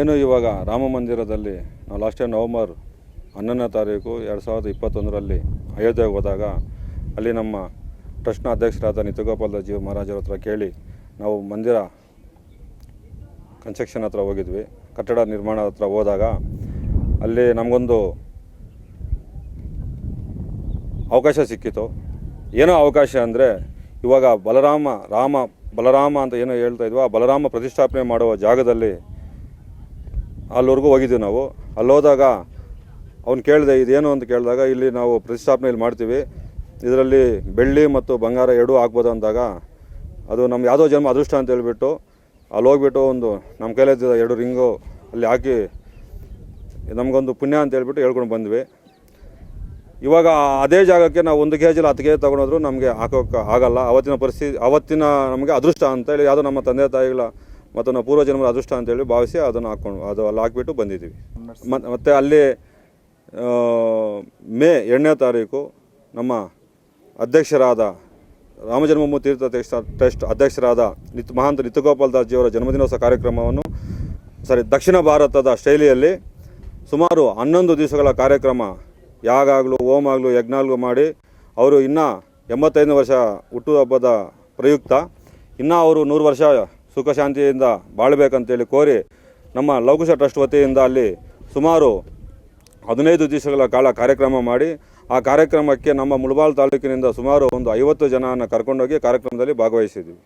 ಏನು ಇವಾಗ ರಾಮ ಮಂದಿರದಲ್ಲಿ ನಾವು ಲಾಸ್ಟ್ ಟೈಮ್ ನವಂಬರ್ ಹನ್ನೊಂದನೇ ತಾರೀಕು ಎರಡು ಸಾವಿರದ ಇಪ್ಪತ್ತೊಂದರಲ್ಲಿ ಅಯೋಧ್ಯೆಗೆ ಹೋದಾಗ ಅಲ್ಲಿ ನಮ್ಮ ಟ್ರಸ್ಟ್ನ ಅಧ್ಯಕ್ಷರಾದ ನಿತ್ಯಗೋಪಾಲ ಜೀವ ಮಹಾರಾಜರ ಹತ್ರ ಕೇಳಿ ನಾವು ಮಂದಿರ ಕನ್ಸ್ಟ್ರಕ್ಷನ್ ಹತ್ರ ಹೋಗಿದ್ವಿ, ಕಟ್ಟಡ ನಿರ್ಮಾಣ ಹತ್ರ ಹೋದಾಗ ಅಲ್ಲಿ ನಮಗೊಂದು ಅವಕಾಶ ಸಿಕ್ಕಿತು. ಏನೋ ಅವಕಾಶ ಅಂದರೆ ಇವಾಗ ಬಲರಾಮ, ರಾಮ, ಬಲರಾಮ ಅಂತ ಏನೋ ಹೇಳ್ತಾ ಇದ್ವು, ಆ ಬಲರಾಮ ಪ್ರತಿಷ್ಠಾಪನೆ ಮಾಡುವ ಜಾಗದಲ್ಲಿ ಅಲ್ಲಿವರೆಗೂ ಹೋಗಿದ್ದೀವಿ ನಾವು. ಅಲ್ಲಿ ಹೋದಾಗ ಅವ್ನು ಕೇಳಿದೆ, ಇದೇನು? ಅಂತ ಕೇಳಿದಾಗ, ಇಲ್ಲಿ ನಾವು ಪ್ರತಿಷ್ಠಾಪನೆ ಇಲ್ಲಿ ಮಾಡ್ತೀವಿ. ಇದರಲ್ಲಿ ಬೆಳ್ಳಿ ಮತ್ತು ಬಂಗಾರ ಎರಡೂ ಹಾಕ್ಬೋದು ಅಂದಾಗ, ಅದು ನಮ್ಮ ಯಾವುದೋ ಜನ್ಮ ಅದೃಷ್ಟ ಅಂತ ಹೇಳ್ಬಿಟ್ಟು, ಅಲ್ಲಿ ಹೋಗ್ಬಿಟ್ಟು ಒಂದು ನಮ್ಮ ಕೈಲಿದ್ದ ಎರಡು ರಿಂಗು ಅಲ್ಲಿ ಹಾಕಿ ನಮಗೊಂದು ಪುಣ್ಯ ಅಂತ ಹೇಳ್ಬಿಟ್ಟು ಹೇಳ್ಕೊಂಡು ಬಂದ್ವಿ. ಇವಾಗ ಅದೇ ಜಾಗಕ್ಕೆ ನಾವು ಒಂದು ಕೆ ಜಿಲಿ ಹತ್ತು ಕೆ ಜಿ ತೊಗೊಂಡೋದ್ರು ನಮಗೆ ಹಾಕೋಕೆ ಆಗಲ್ಲ. ಅವತ್ತಿನ ಪರಿಸ್ಥಿತಿ ಅವತ್ತಿನ ನಮಗೆ ಅದೃಷ್ಟ ಅಂತೇಳಿ ಯಾವುದೋ ನಮ್ಮ ತಂದೆ ತಾಯಿಗಳ ಮತ್ತು ನಾವು ಪೂರ್ವ ಜನ್ಮದ ಅದೃಷ್ಟ ಅಂತೇಳಿ ಭಾವಿಸಿ ಅದನ್ನು ಹಾಕ್ಕೊಂಡು ಅದು ಅಲ್ಲಿ ಹಾಕ್ಬಿಟ್ಟು ಬಂದಿದ್ದೀವಿ. ಮತ್ತು ಅಲ್ಲಿ ಮೇ ಎರಡನೇ ತಾರೀಕು ನಮ್ಮ ಅಧ್ಯಕ್ಷರಾದ ರಾಮಜನ್ಮಭೂಮಿ ತೀರ್ಥ ತೀರ್ಥ ಟ್ರಸ್ಟ್ ಅಧ್ಯಕ್ಷರಾದ ನಿತ್, ಮಹಾಂತ ನಿತ್ಯಗೋಪಾಲ್ ದಾಸ್ ಜಿಯವರ ಜನ್ಮದಿನೋತ್ಸವ ಕಾರ್ಯಕ್ರಮವನ್ನು ಸಾರಿ ದಕ್ಷಿಣ ಭಾರತದ ಶೈಲಿಯಲ್ಲಿ ಸುಮಾರು ಹನ್ನೊಂದು ದಿವಸಗಳ ಕಾರ್ಯಕ್ರಮ ಯಾಗ ಓಮ್ ಆಗಲು ಯಜ್ಞ ಆಗಲು ಮಾಡಿ ಅವರು ಇನ್ನೂ ಎಂಬತ್ತೈದು ವರ್ಷ ಹುಟ್ಟುಹಬ್ಬದ ಪ್ರಯುಕ್ತ. ಇನ್ನೂ ಅವರು ನೂರು ವರ್ಷ ಸುಖ ಶಾಂತಿಯಿಂದ ಬಾಳಬೇಕಂತೇಳಿ ಕೋರಿ ನಮ್ಮ ಲೌಕುಶ ಟ್ರಸ್ಟ್ ವತಿಯಿಂದ ಅಲ್ಲಿ ಸುಮಾರು ಹದಿನೈದು ದಿವಸಗಳ ಕಾಲ ಕಾರ್ಯಕ್ರಮ ಮಾಡಿ ಆ ಕಾರ್ಯಕ್ರಮಕ್ಕೆ ನಮ್ಮ ಮುಳಬಾಲ್ ತಾಲೂಕಿನಿಂದ ಸುಮಾರು ಒಂದು ಐವತ್ತು ಜನನ ಕರ್ಕೊಂಡೋಗಿ ಕಾರ್ಯಕ್ರಮದಲ್ಲಿ ಭಾಗವಹಿಸಿದ್ವಿ.